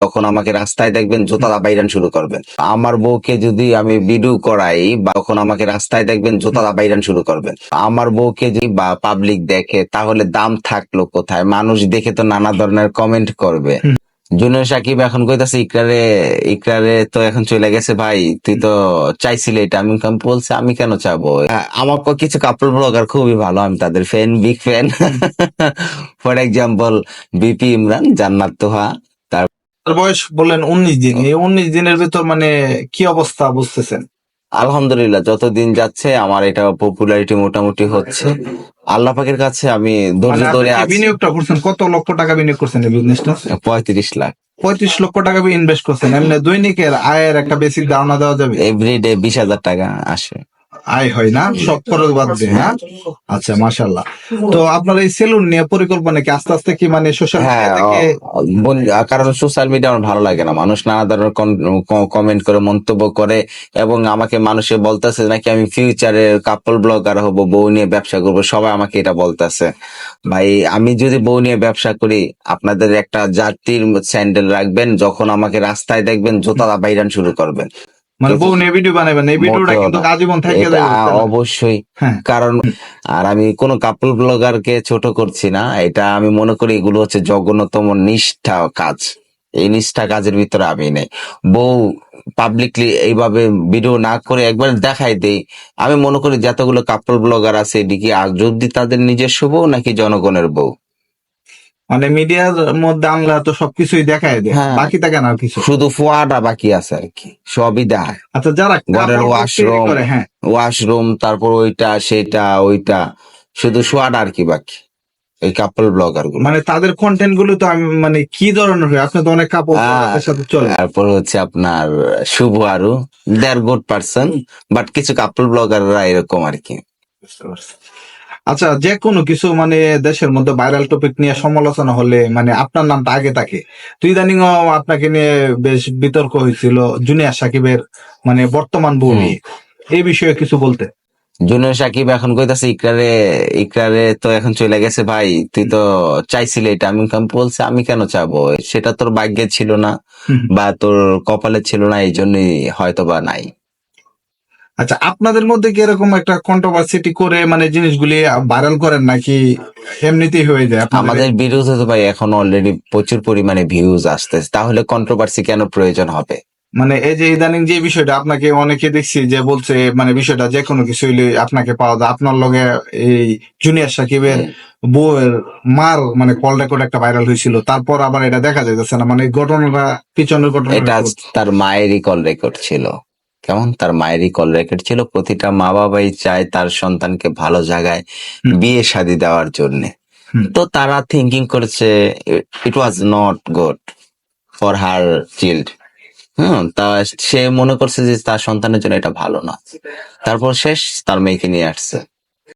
তখন আমাকে রাস্তায় দেখবেন জোতালা বাইরান শুরু করবেন। আমার বউকে যদি আমি বিডু করাই বা তখন আমাকে রাস্তায় দেখবেন জোতালা বাইরান শুরু করবেন। আমার বউকে যদি বা পাবলিক দেখে তাহলে দাম থাকল কোথায়? মানুষ দেখে তো নানা ধরনের কমেন্ট করবে। জুনিয়র সাকিব এখন কইতাছে ইকরারে ইকরারে তো এখন চলে গেছে ভাই তুই তো চাইছিলি এটা। আমি বলছি আমি কেন চাবো? আমার ক- কিছু কাপল ব্লগার খুবই ভালো আমি তাদের fan big fan for example BP Imran Jannat Toha. তার বয়স বললেন উনিশ দিন। এই উনিশ দিনের ভিতর মানে কি অবস্থা বুঝতেছেন? আলহামদুলিল্লাহ যত দিন যাচ্ছে আমার এটা পপুলারিটি মোটামুটি হচ্ছে। আল্লাহ পাকের কাছে আমি ধৈর্য মানে ধরে আছি। বিনিয়োগটা করছেন? কত লক্ষ টাকা বিনিয়োগ করছেন এই বিজনেসটা পঁয়ত্রিশ লাখ। পঁয়ত্রিশ লক্ষ টাকা ইনভেস্ট করছেন। এমনি দৈনিকের আয়ের একটা বেসিক ধারণা দেওয়া যাবে। এভরিডে বিশ হাজার টাকা আসে। আয় হয় না সব খরচ বাদ দিয়ে হ্যাঁ? আচ্ছা মাশাল্লাহ তো আপনার এই সেলুন নিয়ে পরিকল্পনা কি আস্তে আস্তে কি মানে সোশ্যাল হ্যাঁ মিডিয়া কারণ সোশ্যাল মিডিয়া আমার ভালো লাগে না। মানুষ নানা ধরনের কমেন্ট করে মন্তব্য করে এবং আমাকে মানুষে বলতেছে নাকি আমি ফিউচারে কাপল ব্লগার হব বউ নিয়ে ব্যবসা করব সবাই আমাকে এটা বলতেছে। ভাই আমি যদি বউ নিয়ে ব্যবসা করি আপনাদের একটা জাতির স্যান্ডেল রাখবেন যখন আমাকে রাস্তায় দেখবেন জোতা বাইরান শুরু করবেন। মানে বউ নিয়ে ভিডিও বানাবেন এই ভিডিওটা কিন্তু আজীবন থেকে যাবে অবশ্যই। হ্যাঁ। কারণ আর আমি কোনো কাপল ব্লগারকে ছোট করছি না এটা আমি মনে করি এগুলো হচ্ছে জঘন্যতম নিষ্ঠা কাজ। এই নিষ্ঠা কাজের ভিতরে আমি নেই। বউ পাবলিকলি এইভাবে ভিডিও না করে একবার দেখাই দেই। আমি মনে করি যতগুলো কাপল ব্লগার আছে এদিকে আর যদি তাদের নিজস্ব বউ নাকি জনগণের বউ? মানে মিডিয়ার মধ্যে আমরা তো সবকিছুই দেখাই দেয়। হ্যাঁ। বাকি থাকে না কিছু? শুধু ফোয়াটা বাকি আছে আর কি সবই দেখায়। আচ্ছা যারা ঘরের করে হ্যাঁ। ওয়াশরুম তারপর ওইটা সেটা ওইটা শুধু সোয়াটা আর কি বাকি এই কাপল ব্লগারগুলো। মানে তাদের কন্টেন্টগুলো তো আমি মানে কি ধরনের হয়? আপনি তো অনেক আহ, সাথে চলে। তারপর হচ্ছে আপনার Shuvo Aru they are good person but কিছু কাপল ব্লগাররা এরকম আর কি। বুঝতে পারছি। আচ্ছা যে কোনো কিছু মানে দেশের মধ্যে ভাইরাল টপিক নিয়ে সমালোচনা হলে মানে আপনার নামটা আগে থাকে। তো ইদানিং আপনাকে নিয়ে বেশ বিতর্ক হয়েছিল জুনিয়র সাকিবের মানে বর্তমান বউ নিয়ে। এই বিষয়ে কিছু বলতে। জুনিয়র সাকিব এখন কইতাছে ইকরারে ইকরারে তো এখন চলে গেছে ভাই তুই তো চাইছিলি এটা। আমি আমি বলছি আমি কেন চাবো? সেটা তোর ভাগ্যে ছিল না বা তোর কপালে ছিল না এই জন্যই হয়তো বা নাই। আচ্ছা আপনাদের মধ্যে কি এরকম একটা কন্ট্রোভার্সিটি করে মানে জিনিসগুলি ভাইরাল করেন নাকি এমনিতেই হয়ে যায় আমাদের ভিডিওতে তো ভাই এখন অলরেডি প্রচুর পরিমাণে ভিউজ আসতেছে। তাহলে কন্ট্রোভার্সি কেন প্রয়োজন হবে? মানে এই যে ইদানিং যে বিষয়টা আপনাকে অনেকে দেখছি যে বলছে মানে বিষয়টা যে কোনো কিছু হইলে আপনাকে পাওয়া যায়। আপনার লগে এই জুনিয়র সাকিবের বউয়ের মার মানে কল রেকর্ড একটা ভাইরাল হয়েছিল। তারপর আবার এটা দেখা যাইতেছে না। মানে ঘটনাটা পিছনের ঘটনা এটা তার মায়েরই কল রেকর্ড ছিল। কেমন তার মায়েরই কল রেকর্ড ছিল প্রতিটা মা বাবাই চায় তার সন্তানকে ভালো জায়গায় বিয়ে শাদি দেওয়ার জন্য। তো তারা থিঙ্কিং করেছে it was not good for her child hmm তা সে মনে করছে যে তার সন্তানের জন্য এটা ভালো না। তারপর শেষ তার মেয়েকে নিয়ে আসছে।